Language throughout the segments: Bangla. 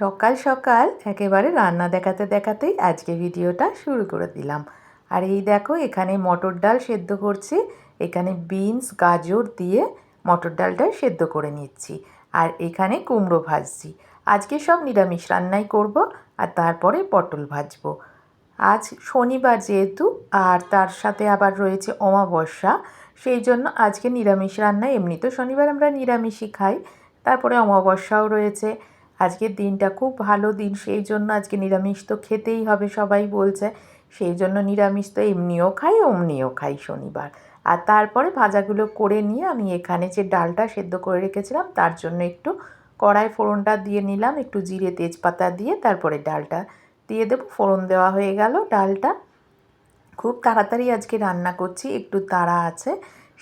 সকাল সকাল একেবারে রান্না দেখাতে দেখাতেই আজকে ভিডিওটা শুরু করে দিলাম। আর এই দেখো, এখানে মটর ডাল সেদ্ধ করছি। এখানে বিনস, গাজর দিয়ে মটর ডালটা সেদ্ধ করে নিচ্ছি। আর এখানে কুমড়ো ভাজছি। আজকে সব নিরামিষ রান্নাই করব আর তারপরে পটল ভাজবো। আজ শনিবার যেহেতু, আর তার সাথে আবার রয়েছে অমাবস্যা, সেই জন্য আজকে নিরামিষ রান্না। এমনি তো শনিবার আমরা নিরামিষই খাই। তারপরে অমাবস্যাও রয়েছে। আজকের দিনটা খুব ভালো দিন, সেই জন্য আজকে নিরামিষ তো খেতেই হবে সবাই বলছে। সেই জন্য নিরামিষ তো এমনিও খাই, অমনিও খাই শনিবার। আর তারপরে ভাজাগুলো করে নিয়ে আমি এখানে যে ডালটা সেদ্ধ করে রেখেছিলাম, তার জন্য একটু কড়াই ফোড়নটা দিয়ে নিলাম, একটু জিরে তেজপাতা দিয়ে তারপরে ডালটা দিয়ে দেবো। ফোড়ন দেওয়া হয়ে গেল ডালটা। খুব তাড়াতাড়ি আজকে রান্না করছি, একটু তাড়া আছে,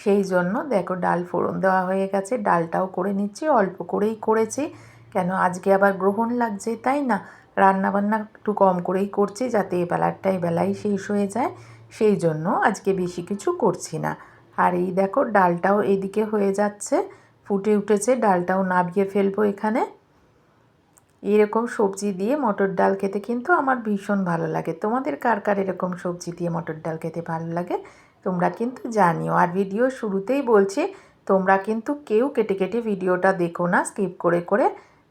সেই জন্য দেখো ডাল ফোড়ন দেওয়া হয়ে গেছে, ডালটাও করে নিচ্ছি, অল্প করেই করেছি। কেন আজকে আবার গ্রহণ লাগছে, তাই না? রান্না বান্না একটু কম করেই করছি যাতে এ বেলারটাই বেলাই শেষ হয়ে যায়, সেই জন্য আজকে বেশি কিছু করছি না। আর এই দেখো, ডালটাও এদিকে হয়ে যাচ্ছে, ফুটে উঠেছে, ডালটাও নাবিয়ে ফেলব এখানে। এরকম সবজি দিয়ে মটর ডাল খেতে কিন্তু আমার ভীষণ ভালো লাগে। তোমাদের কার কার এরকম সবজি দিয়ে মটর ডাল খেতে ভালো লাগে, তোমরা কিন্তু জানিও। আর ভিডিও শুরুতেই বলছি, তোমরা কিন্তু কেউ কেটে কেটে ভিডিওটা দেখো না, স্কিপ করে করে।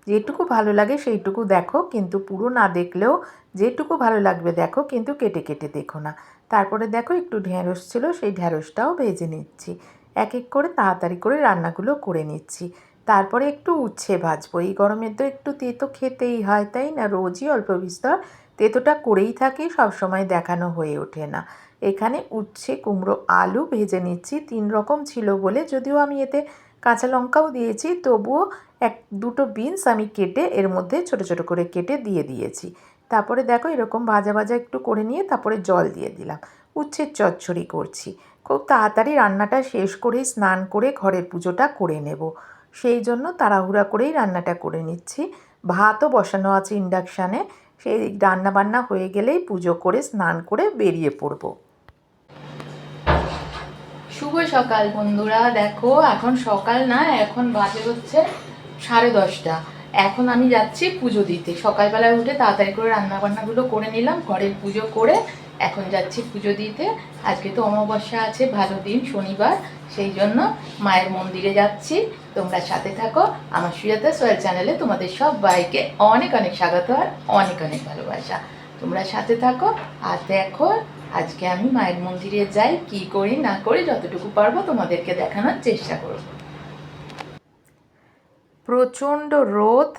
যেটুকু ভালো লাগে সেইটুকু দেখো, কিন্তু পুরো না দেখলেও যেটুকু ভালো লাগবে দেখো, কিন্তু কেটে কেটে দেখো না। তারপরে দেখো একটু ঢ্যাঁড়স ছিল, সেই ঢ্যাঁড়সটাও ভেজে নিচ্ছি। এক এক করে তাড়াতাড়ি করে রান্নাগুলো করে নিচ্ছি। তারপরে একটু উচ্ছে ভাজবো। এই গরমের তো একটু তেতো খেতেই হয়, তাই না? রোজই অল্প বিস্তর তেতোটা করেই থাকি, সবসময় দেখানো হয়ে ওঠে না। এখানে উচ্ছে, কুমড়ো, আলু ভেজে নিচ্ছি। তিন রকম ছিল বলে যদিও আমি এতে কাঁচা লঙ্কাও দিয়েছি, তবুও এক, দুটো বিনস আমি কেটে এর মধ্যে ছোট ছোট করে কেটে দিয়ে দিয়েছি। তারপরে দেখো এরকম ভাজা ভাজা একটু করে নিয়ে তারপরে জল দিয়ে দিলাম। উচ্ছের চচ্চড়ি করছি। খুব তাড়াতাড়ি রান্নাটা শেষ করেই স্নান করে ঘরের পুজোটা করে নেব। সেই জন্য তাড়াহুড়া করেই রান্নাটা করে নিচ্ছি। ভাতও বসানো আছে ইন্ডাকশানে সেই রান্না বান্না হয়ে গেলেই পুজো করে স্নান করে বেরিয়ে পড়ব। শুভ সকাল বন্ধুরা। দেখো এখন সকাল না, এখন বাজে হচ্ছে সাড়ে দশটা। এখন আমি যাচ্ছি পুজো দিতে। সকালবেলায় উঠে তাড়াতাড়ি করে রান্না বান্নাগুলো করে নিলাম, ঘরের পুজো করে এখন যাচ্ছি পুজো দিতে। আজকে তো অমাবস্যা আছে, ভালো দিন, শনিবার, সেই জন্য মায়ের মন্দিরে যাচ্ছি। তোমরা সাথে থাকো। আমার সুজাতা সোয়াল চ্যানেলে তোমাদের সব বাইকে অনেক অনেক স্বাগত আর অনেক অনেক ভালোবাসা। তোমরা সাথে থাকো আর দেখো আজকে আমি মায়ের মন্দিরে যাই, কি করি না করি যতটুকু পারব তোমাদেরকে দেখানোর চেষ্টা করব। প্রচণ্ড রোদ,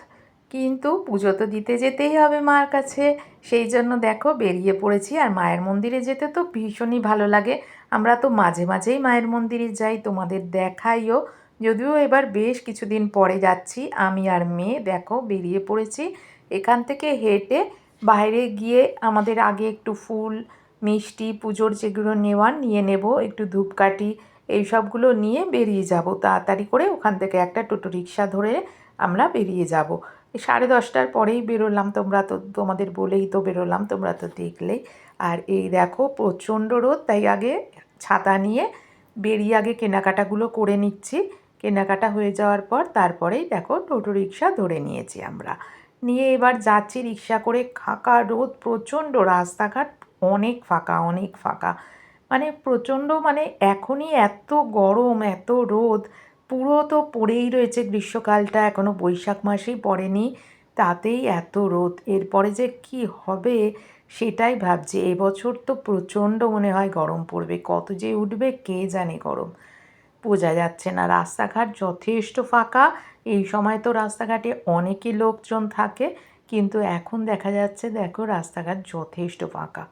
কিন্তু পুজো তো দিতে যেতেই হবে মার কাছে। সেই জন্য দেখো বেরিয়ে পড়েছি আর মায়ের মন্দিরে যেতে তো ভীষণই ভালো লাগে। আমরা তো মাঝে মাঝেই মায়ের মন্দিরে যাই, তোমাদের দেখাইও। যদিও এবার বেশ কিছুদিন পরে যাচ্ছি, আমি আর মেয়ে দেখো বেরিয়ে পড়েছি। এখান থেকে হেঁটে বাইরে গিয়ে আমাদের আগে একটু ফুল, মিষ্টি, পুজোর যেগুলো নেওয়ার নিয়ে নেব, একটু ধূপকাঠি এই সবগুলো নিয়ে বেরিয়ে যাব। তাড়াতাড়ি করে ওখান থেকে একটা টোটো রিক্সা ধরে আমরা বেরিয়ে যাব। সাড়ে দশটার পরেই বেরোলাম তোমরা তো, তোমাদের বলেই তো বেরোলাম, তোমরা তো দেখলেই আর এই দেখো প্রচণ্ড রোদ, তাই আগে ছাতা নিয়ে বেরিয়ে আগে কেনাকাটাগুলো করে নিচ্ছি। কেনাকাটা হয়ে যাওয়ার পর তারপরেই দেখো টোটো রিক্সা ধরে নিয়েছি আমরা। নিয়ে এবার যাচ্ছি রিক্সা করে। খাকা রোদ, প্রচণ্ড রাস্তাঘাট, অনেক ফাঁকা অনেক ফাঁকা। মানে প্রচণ্ড মানে এখনই এত গরম, এত রোদ, পুরো তো পড়েই রয়েছে গ্রীষ্মকালটা এখনও বৈশাখ মাসেই পড়েনি, তাতেই এত রোদ। এরপরে যে কি হবে সেটাই ভাবছি। এবছর তো প্রচণ্ড মনে হয় গরম পড়বে, কত যে উঠবে কে জানে গরম। বোঝা যাচ্ছে না, রাস্তাঘাট যথেষ্ট ফাঁকা, এই সময় তো রাস্তাঘাটে অনেকই লোকজন থাকে, কিন্তু এখন দেখা যাচ্ছে দেখো রাস্তাঘাট যথেষ্ট ফাঁকা।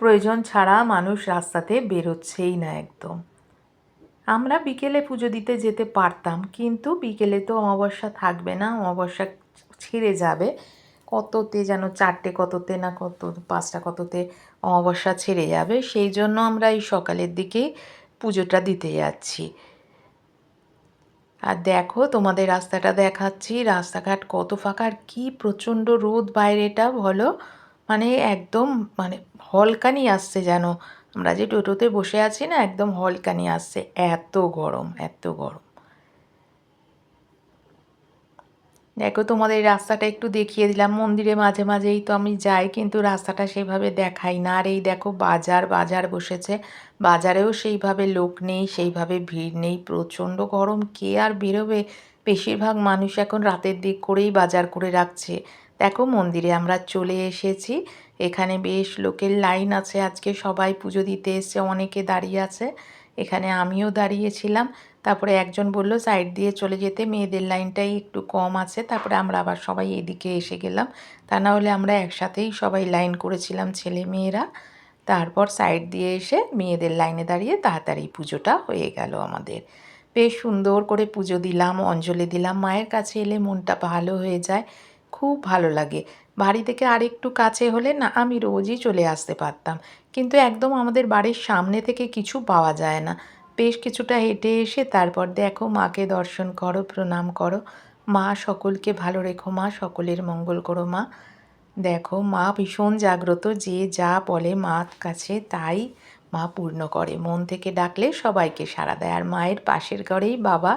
প্রয়োজন ছাড়া মানুষ রাস্তাতে বেরোচ্ছেই না একদম। আমরা বিকেলে পুজো দিতে যেতে পারতাম, কিন্তু বিকেলে তো অমাবস্যা থাকবে না, অমাবস্যা ছেড়ে যাবে। কততে যেন চারটে কততে না কত, পাঁচটা কততে অমাবস্যা ছেড়ে যাবে, সেই জন্য আমরা এই সকালের দিকেই পুজোটা দিতে যাচ্ছি। আর দেখো, তোমাদের রাস্তাটা দেখাচ্ছি, রাস্তাঘাট কত ফাঁকা, আর কী প্রচণ্ড রোদ বাইরেটা, বলো? মানে একদম মানে হলকানি আসছে যেন। আমরা যে টোটোতে বসে আছি না, একদম হলকানি আসছে। এত গরম এত গরম। দেখো, তোমাদের রাস্তাটা একটু দেখিয়ে দিলাম। মন্দিরে মাঝে মাঝেই তো আমি যাই, কিন্তু রাস্তাটা সেইভাবে দেখাই না। আর এই দেখো, বাজার বাজার বসেছে। বাজারেও সেইভাবে লোক নেই, সেইভাবে ভিড় নেই। প্রচণ্ড গরম। কে আর বেরোবে? বেশিরভাগ মানুষ এখন রাতের দিক করেই বাজার করে রাখছে। দেখো মন্দিরে আমরা চলে এসেছি। এখানে বেশ লোকের লাইন আছে, আজকে সবাই পুজো দিতে এসছে, অনেকে দাঁড়িয়ে আছে। এখানে আমিও দাঁড়িয়েছিলাম, তারপরে একজন বলল, সাইড দিয়ে চলে যেতে, মেয়েদের লাইনটাই একটু কম আছে। তারপরে আমরা আবার সবাই এদিকে এসে গেলাম। তা না হলে আমরা একসাথেই সবাই লাইন করেছিলাম ছেলে মেয়েরা তারপর সাইড দিয়ে এসে মেয়েদের লাইনে দাঁড়িয়ে তাড়াতাড়ি পুজোটা হয়ে গেল আমাদের। বেশ সুন্দর করে পুজো দিলাম, অঞ্জলি দিলাম, মায়ের কাছে এলে মনটা ভালো হয়ে যায়। খুব ভালো লাগে। বাড়ি থেকে আরেকটু কাছে হলে না আমি রোজই চলে আসতে পারতাম। কিন্তু একদম আমাদের বাড়ির সামনে থেকে কিছু পাওয়া যায় না। বেশ কিছুটা হেঁটে এসে তারপর দেখো মাকে দর্শন করো, প্রণাম করো। মা সকলকে ভালো রেখো মা, সকলের মঙ্গল করো মা। দেখো মা ভীষণ জাগ্রত যে যা বলে মার কাছে তাই মা পূর্ণ করে। মন থেকে ডাকলে সবাইকে সাড়া দেয়। আর মায়ের পাশের ঘরেই বাবা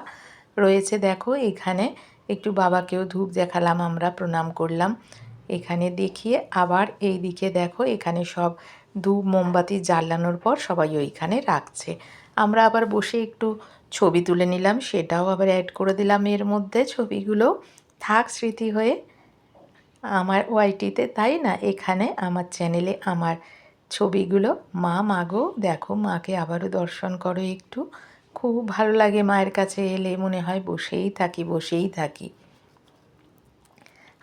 রয়েছে। দেখো এখানে একটু বাবাকেও ধূপ দেখালাম, আমরা প্রণাম করলাম। এখানে দেখিয়ে আবার এই দিকে দেখো, এখানে সব ধূপ, মোমবাতি জ্বালানোর পর সবাই ওইখানে রাখছে। আমরা আবার বসে একটু ছবি তুলে নিলাম, সেটাও আবার অ্যাড করে দিলাম। এর মধ্যে ছবিগুলো থাক স্মৃতি হয়ে আমার ওয়াইটিতে, তাই না? এখানে আমার চ্যানেলে আমার ছবিগুলো। মা মাগো দেখো, মাকে আবারও দর্শন করো একটু। খুব ভালো লাগে মায়ের কাছে এলে মনে হয় বসেই থাকি বসেই থাকি।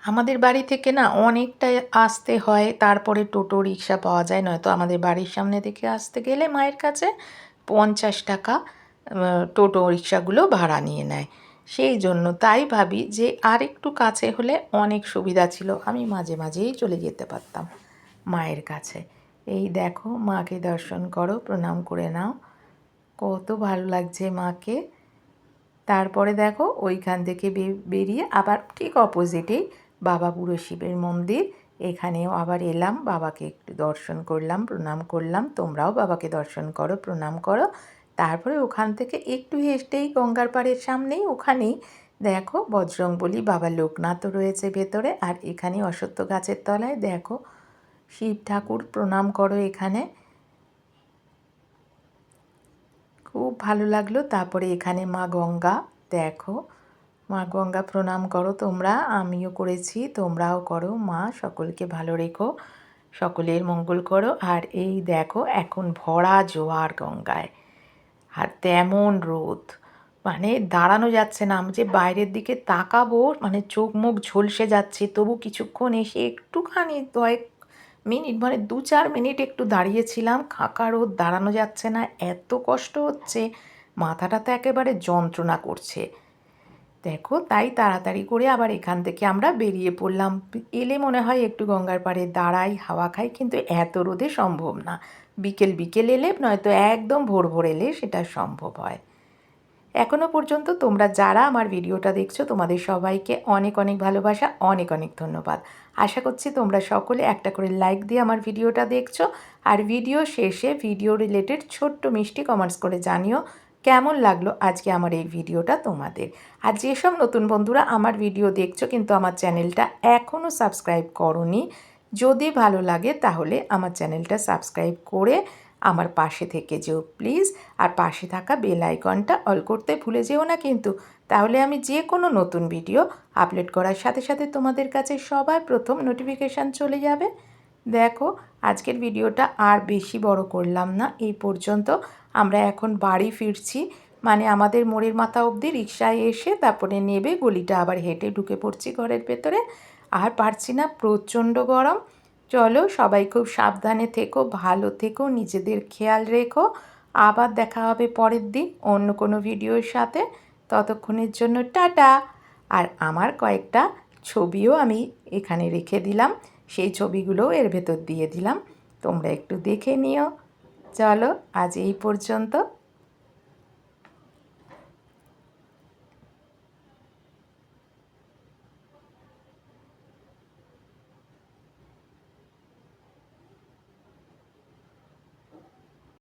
আমাদের বাড়ি থেকে না অনেকটা আসতে হয়, তারপরে টোটো, রিক্সা পাওয়া যায়, নয়তো আমাদের বাড়ির সামনে থেকে আসতে গেলে মায়ের কাছে পঞ্চাশ টাকা টোটো, রিক্সাগুলো ভাড়া নিয়ে নেয়। সেই জন্য তাই ভাবি যে আর একটু কাছে হলে অনেক সুবিধা ছিল, আমি মাঝে মাঝেই চলে যেতে পারতাম মায়ের কাছে। এই দেখো, মাকে দর্শন করো, প্রণাম করে নাও। কত ভালো লাগছে মাকে। তারপরে দেখো ওইখান থেকে বেরিয়ে আবার ঠিক অপোজিটেই বাবা বুড়ো শিবের মন্দির। এখানেও আবার এলাম, বাবাকে একটু দর্শন করলাম, প্রণাম করলাম। তোমরাও বাবাকে দর্শন করো, প্রণাম করো। তারপরে ওখান থেকে একটু হেঁটেই গঙ্গার পাড়ের সামনেই ওখানেই দেখো বজরং বলি বাবা লোকনাথও রয়েছে ভেতরে আর এখানে অসত্য গাছের তলায় দেখো শিব ঠাকুর প্রণাম করো এখানে। খুব ভালো লাগল। তারপরে এখানে মা গঙ্গা, দেখো। মা গঙ্গা প্রণাম করো তোমরা, আমিও করেছি, তোমরাও করো। মা, সকলকে ভালো রেখো, সকলের মঙ্গল করো। আর এই দেখো, এখন ভরা জোয়ার গঙ্গায়। আর তেমন রোদ। মানে দাঁড়ানো যাচ্ছে না, আমি যে বাইরের দিকে তাকাবো মানে চোখ মুখ ঝলসে যাচ্ছে, তবু কিছুক্ষণ এসে একটুখানি কয়েক মিনিট মানে দু চার মিনিট একটু দাঁড়িয়েছিলাম। খাঁকা রোদ দাঁড়ানো যাচ্ছে না, এত কষ্ট হচ্ছে, মাথাটা তো একেবারে যন্ত্রণা করছে। দেখো, তাই তাড়াতাড়ি করে আবার এখান থেকে আমরা বেরিয়ে পড়লাম। এলে মনে হয় একটু গঙ্গার পাড়ে দাঁড়াই, হাওয়া খাই, কিন্তু এত রোদে সম্ভব না। বিকেল বিকেল এলে নয়তো একদম ভোর ভোর এলে সেটা সম্ভব হয়। এখনও পর্যন্ত তোমরা যারা আমার ভিডিওটা দেখছ, তোমাদের সবাইকে অনেক অনেক ভালোবাসা, অনেক অনেক ধন্যবাদ। আশা করছি তোমরা সকলে একটা করে লাইক দিয়ে আমার ভিডিওটা দেখছ। আর ভিডিও শেষে ভিডিও রিলেটেড ছোট্ট মিষ্টি কমেন্টস করে জানিও কেমন লাগল আজকে আমার এই ভিডিওটা তোমাদের। আর যেসব নতুন বন্ধুরা আমার ভিডিও দেখছ কিন্তু আমার চ্যানেলটা এখনও সাবস্ক্রাইব করনি, যদি ভালো লাগে তাহলে আমার চ্যানেলটা সাবস্ক্রাইব করে আমার পাশে থেকে যেও, প্লিজ। আর পাশে থাকা বেল আইকনটা অল করতে ভুলে যেও না কিন্তু। তাহলে আমি যে কোনো নতুন ভিডিও আপলোড করার সাথে সাথে তোমাদের কাছে সবার প্রথম নোটিফিকেশান চলে যাবে। দেখো, আজকের ভিডিওটা আর বেশি বড় করলাম না, এই পর্যন্ত। আমরা এখন বাড়ি ফিরছি। মানে আমাদের মোড়ের মাথা অবধি রিক্সায় এসে তারপরে নেবে, গলিটা আবার হেঁটে ঢুকে পড়ছি ঘরের ভেতরে। আর পারছি না প্রচণ্ড গরম। চলো সবাই খুব সাবধানে থেকো, ভালো থেকো, নিজেদের খেয়াল রেখো। আবার দেখা হবে পরের দিন অন্য কোনো ভিডিওর সাথে। ততক্ষণের জন্য টাটা। আর আমার কয়েকটা ছবিও আমি এখানে রেখে দিলাম। সেই ছবিগুলোও এর ভেতর দিয়ে দিলাম। তোমরা একটু দেখে নিও। চলো আজ এই পর্যন্ত।